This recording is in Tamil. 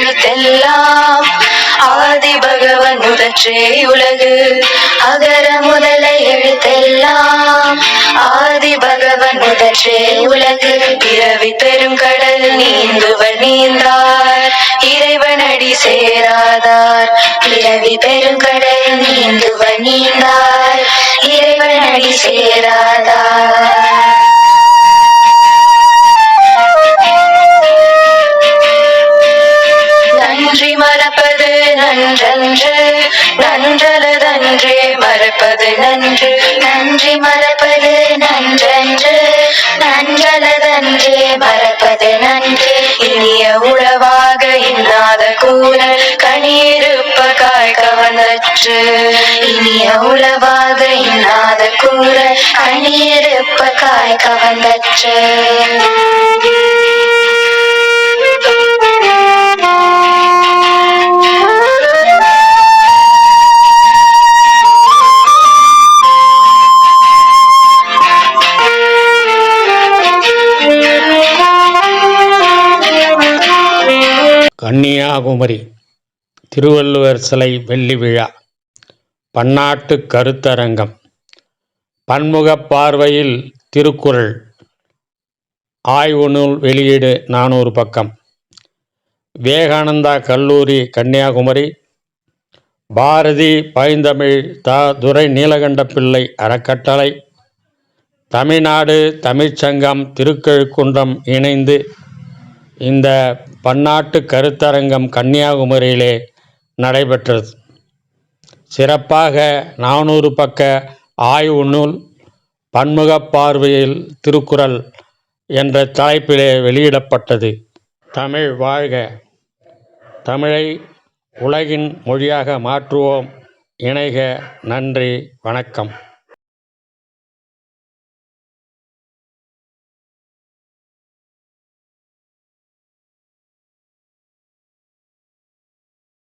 எழுத்தெல்லாம் ஆதி பகவன் முதற்றே உலகு. அகர முதல எழுத்தெல்லாம் ஆதி பகவன் முதற்றே உலகு. பிறவி பெரும் கடல் நீந்துவர் நீந்தார். இறைவனடி சேராதார். பிறவி பெருங்கடல் நீந்துவர் நீந்தார். இறைவனடி சேராதார் நன்றன்று நன்றலதன்றே மறப்பது நன்று. நன்றி மறப்பது நன்றன்று நன்றலதன்றே மறப்பது நன்று. இனிய உழவாக இன்னாத கூறல் கணியிருப்ப காய் கவனற்று இனிய உழவாக இன்னாத கூறல் கணியிருப்ப காய் கவனற்று கன்னியாகுமரி திருவள்ளுவர் சிலை வெள்ளி விழா பன்னாட்டு கருத்தரங்கம் பன்முகப் பார்வையில் திருக்குறள் ஆய்வு நூல் வெளியீடு நானூறு பக்கம் விவேகானந்தா கல்லூரி கன்னியாகுமரி பாரதி பைந்தமிழ் த துரை நீலகண்ட பிள்ளை அறக்கட்டளை தமிழ்நாடு தமிழ்ச்சங்கம் திருக்கழுக்குன்றம் இணைந்து இந்த பன்னாட்டு கருத்தரங்கம் கன்னியாகுமரியிலே நடைபெற்றது. சிறப்பாக நானூறு பக்க ஆய்வு நூல் பன்முகப் பார்வையில் திருக்குறள் என்ற தலைப்பிலே வெளியிடப்பட்டது. தமிழ் வாழ்க. தமிழை உலகின் மொழியாக மாற்றுவோம். இணைக. நன்றி. வணக்கம்.